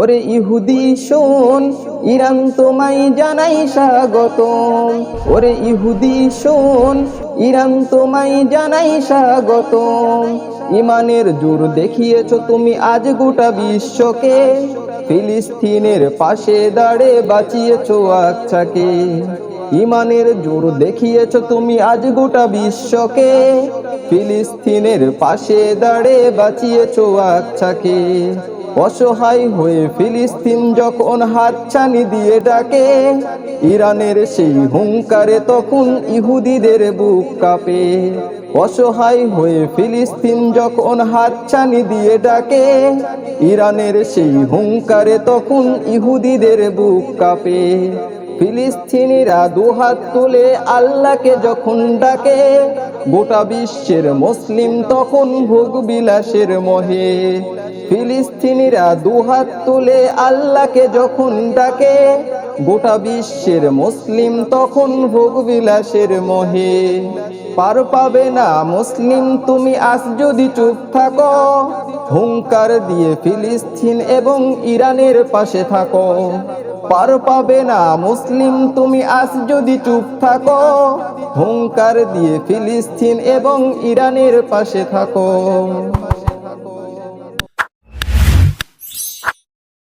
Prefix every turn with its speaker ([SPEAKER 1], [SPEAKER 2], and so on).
[SPEAKER 1] ওরে ইহুদি শোন, ইরান তোমায় জানাই স্বাগতম। ওরে ইহুদি শোন, ইরান তোমায় জানাই স্বাগতম। ইমানের জোর দেখিয়েছ তুমি আজ গোটা বিশ্বকে। ফিলিস্তিনের পাশে দাঁড়ে বাঁচিয়েছ আচ্ছাকে। ইমানের জোর দেখিয়েছ তুমি আজ গোটা বিশ্বকে। ফিলিস্তিনের পাশে দাঁড়ে বাঁচিয়েছ আচ্ছাকে। অসহায় হয়ে ফিলিস্তিন যখন হাতছানি দিয়ে ডাকে, ইরানের সেই হুঙ্কারে তখন ইহুদিদের বুক কাঁপে। অসহায় হয়ে ফিলিস্তিন যখন হাতছানি দিয়ে ডাকে, ইরানের সেই হুঙ্কারে তখন ইহুদিদের বুক কাঁপে। ফিলিস্তিনিরা দুহাত তুলে আল্লাহকে যখন ডাকে, গোটা বিশ্বের মুসলিম তখন ভোগ বিলাসের মহে। ফিলিস্তিনিরা দুহাত তুলে আল্লাহকে যখন ডাকে, গোটা বিশ্বের মুসলিম তখন ভোগ বিলাসের মহে। পার পাবে না মুসলিম, তুমি আজ যদি চুপ থাকো, হুঙ্কার দিয়ে ফিলিস্তিন এবং ইরানের পাশে থাকো। পার পাবে না মুসলিম, তুমি আজ যদি চুপ থাকো, হুঙ্কার দিয়ে ফিলিস্তিন এবং ইরানের পাশে থাকো।